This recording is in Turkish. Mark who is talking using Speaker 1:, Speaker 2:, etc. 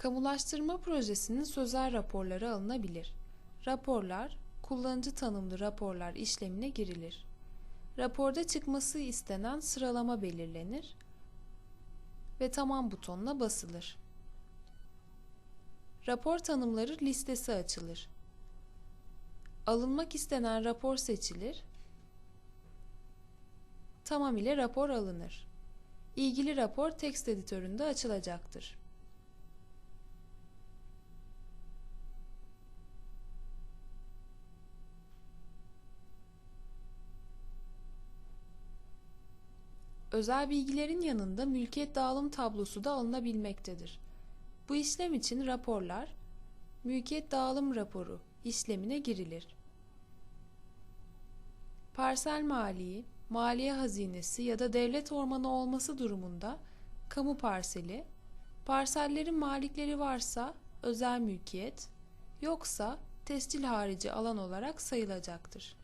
Speaker 1: Kamulaştırma projesinin sözel raporları alınabilir. Raporlar, kullanıcı tanımlı raporlar işlemine girilir. Raporda çıkması istenen sıralama belirlenir ve tamam butonuna basılır. Rapor tanımları listesi açılır. Alınmak istenen rapor seçilir. Tamam ile rapor alınır. İlgili rapor text editöründe açılacaktır. Özel bilgilerin yanında mülkiyet dağılım tablosu da alınabilmektedir. Bu işlem için raporlar, mülkiyet dağılım raporu işlemine girilir. Parsel maliği, maliye hazinesi ya da devlet ormanı olması durumunda kamu parseli, parsellerin malikleri varsa özel mülkiyet, yoksa tescil harici alan olarak sayılacaktır.